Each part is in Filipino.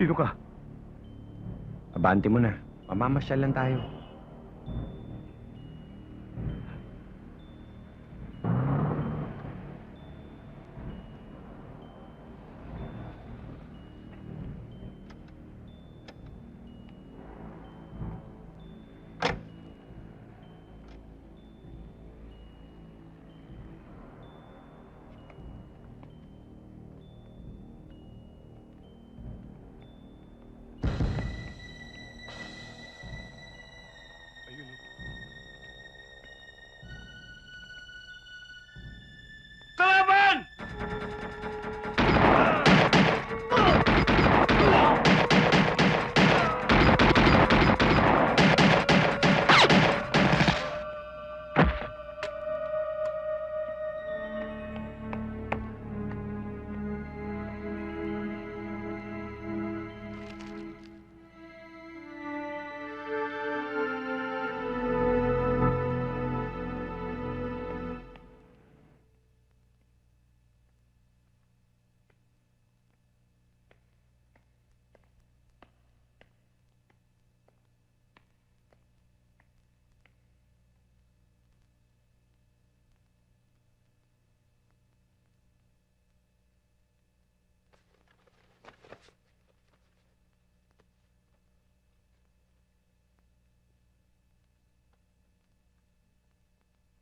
Sino ka? Abante mo na. Mamamasyal lang tayo.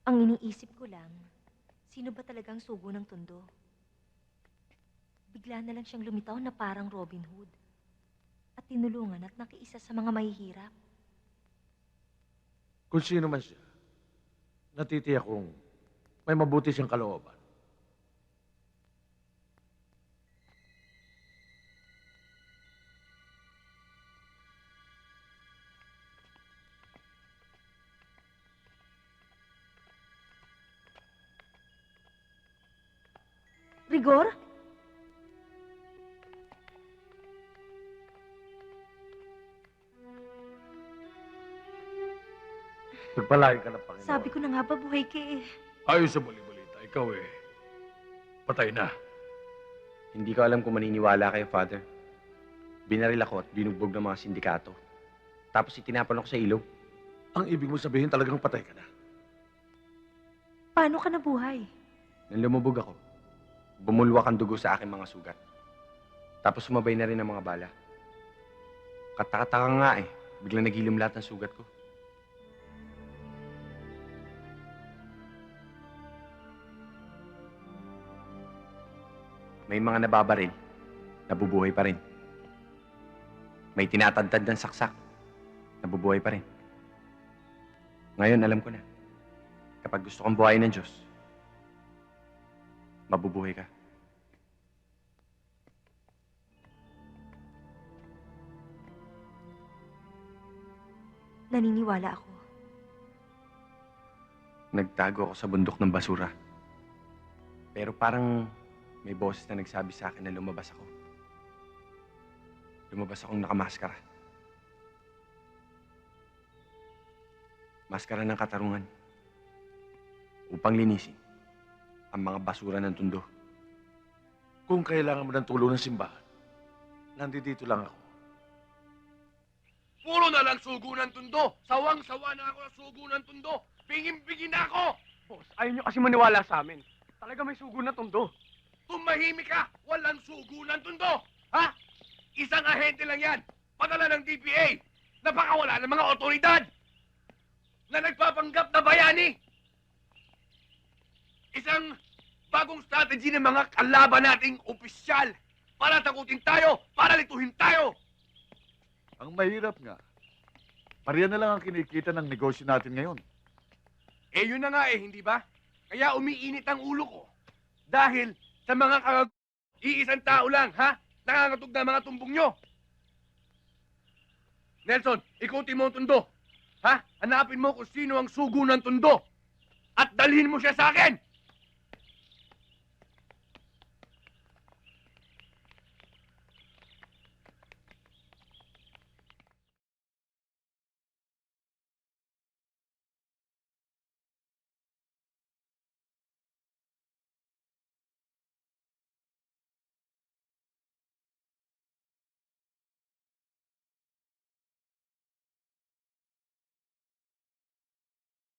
Ang iniisip ko lang, sino ba talagang sugo ng tundo? Bigla na lang siyang lumitaw na parang Robin Hood. At tinulungan at nakiisa sa mga mahihirap. Kung sino man siya, natitiyak kong may mabuti siyang kalooban. Rigor? Pagpalain ka ng Panginoon. Sabi ko na nga ba buhay ka eh. Ayon sa muli-balita, ikaw eh, patay na. Hindi ko alam kung maniniwala kayo, Father. Binaril ako at binugbog ng mga sindikato. Tapos itinapon ako sa ilog. Ang ibig mo sabihin talagang patay ka na. Paano ka nabuhay? Nang lumubog ako, bumulwak ang dugo sa aking mga sugat. Tapos sumabay na rin ang mga bala. Katakataka nga eh. Biglang nagilim lahat ng sugat ko. May mga nababaril, nabubuhay pa rin. May tinatadtad ng saksak, nabubuhay pa rin. Ngayon, alam ko na. Kapag gusto kong buhayin ng Diyos, mabubuhay ka. Naniniwala ako. Nagtago ako sa bundok ng basura. Pero parang may boses na nagsabi sa akin na lumabas ako. Lumabas akong nakamaskara. Maskara ng katarungan. Upang linisin ang mga basura ng tundo. Kung kailangan mo ng tulong ng simbahan, nandito lang ako. Puro na lang sugo ng tundo. Sawang-sawa na ako sa sugo ng tundo. Pingin-pingin na ako. Boss, ayaw nyo kasi maniwala sa amin. Talaga may sugo na tundo. Tumahimik ka. Walang sugo ng tundo. Ha? Isang ahente lang yan. Padala ng DPA. Napakawala ng mga otoridad. Na nagpapanggap na bayani. Isang bagong strategy ng mga kalaban nating opisyal. Para takutin tayo. Para lituhin tayo. Ang mahirap nga, pariyan na lang ang kinikita ng negosyo natin ngayon. Eh, yun na nga eh, hindi ba? Kaya umiinit ang ulo ko. Dahil sa mga kagag... Iisang tao lang, ha? Nangangatog na mga tumbong nyo. Nelson, ikuti mo ang tundo. Ha? Hanapin mo kung sino ang sugo ng tundo. At dalhin mo siya sa akin.